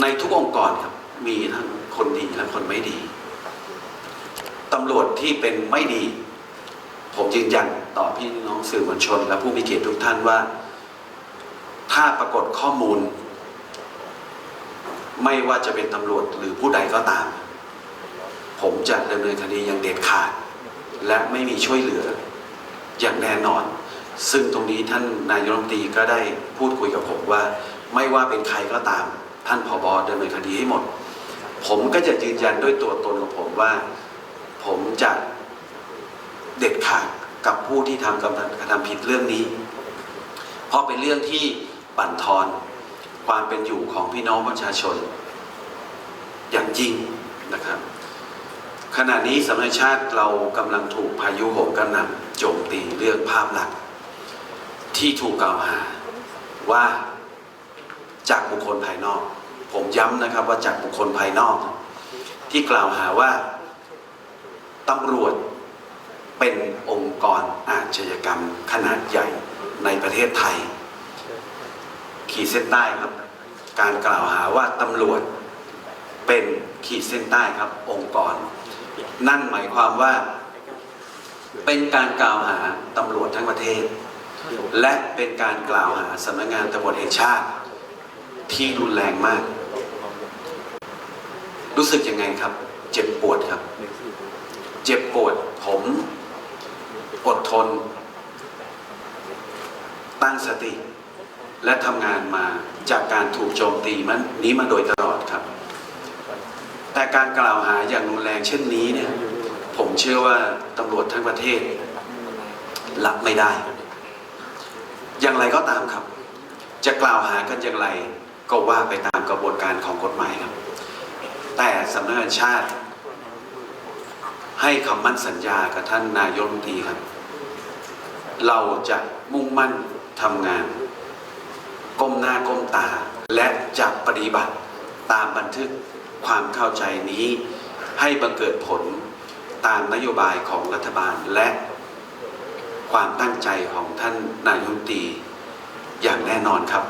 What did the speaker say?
ในทุกองค์กรครับมีทั้งคนดีและคนไม่ดีตำรวจที่เป็นไม่ดี ผมยืนยันต่อพี่น้องสื่อมวลชน และผู้มีเกียรติทุกท่านว่า ถ้าปรากฏข้อมูล ไม่ว่าจะเป็นตำรวจหรือผู้ใดก็ตาม ผมจะดำเนินคดีอย่างเด็ดขาด และไม่มีช่วยเหลืออย่างแน่นอน ซึ่งตรงนี้ท่านนายรัฐมนตรีก็ได้พูดคุยกับผมว่า ไม่ว่าเป็นใครก็ตาม ท่านผบอดำเนินคดีให้หมด ผมก็จะยืนยันด้วยตัวตนของผมว่า ผมจะเด็ดขาดกับผู้ที่ทำกระทำผิดเรื่องนี้ เพราะเป็นเรื่องที่บั่นทอนความเป็นอยู่ของพี่น้องประชาชน อย่างยิ่งนะครับ ขณะนี้สำนักชาติเรากำลังถูกพายุโหมกระหน่ำโจมตีเรื่องภาพลักษณ์ที่ถูกกล่าวหาว่า จากบุคคลภายนอก ผมย้ำนะครับว่าจากบุคคลภายนอก ที่กล่าวหาว่าตำรวจเป็นองค์กรอาชญากรรมขนาดใหญ่ในประเทศไทย ขีดเส้นใต้ครับ การกล่าวหาว่าตำรวจเป็นขีดเส้นใต้ครับองค์กร นั่นหมายความว่าเป็นการกล่าวหาตำรวจทั้งประเทศ และเป็นการกล่าวหาสำนักงานตำรวจแห่งชาติ ที่รุนแรงมาก รู้สึกยังไงครับ เจ็บปวดครับ เจ็บปวดผมอดทน ตั้งสติ และทำงานมาจากการถูกโจมตีมันนี้มาโดยตลอดครับ แต่การกล่าวหาอย่างรุนแรงเช่นนี้เนี่ย ผมเชื่อว่าตำรวจทั้งประเทศรับไม่ได้ อย่างไรก็ตามครับ จะกล่าวหากันอย่างไร ก็ว่าไปตามกระบวนการของกฎหมายครับ แต่สำนักงานชาติ ให้คำมั่นสัญญากับท่านนายกรัฐมนตรีครับ เราจะมุ่งมั่นทำงาน ก้มหน้าก้มตา และจะปฏิบัติตามบันทึกความเข้าใจนี้ ให้บังเกิดผลตามนโยบายของรัฐบาลและความตั้งใจของท่านนายกรัฐมนตรีอย่างแน่นอนครับ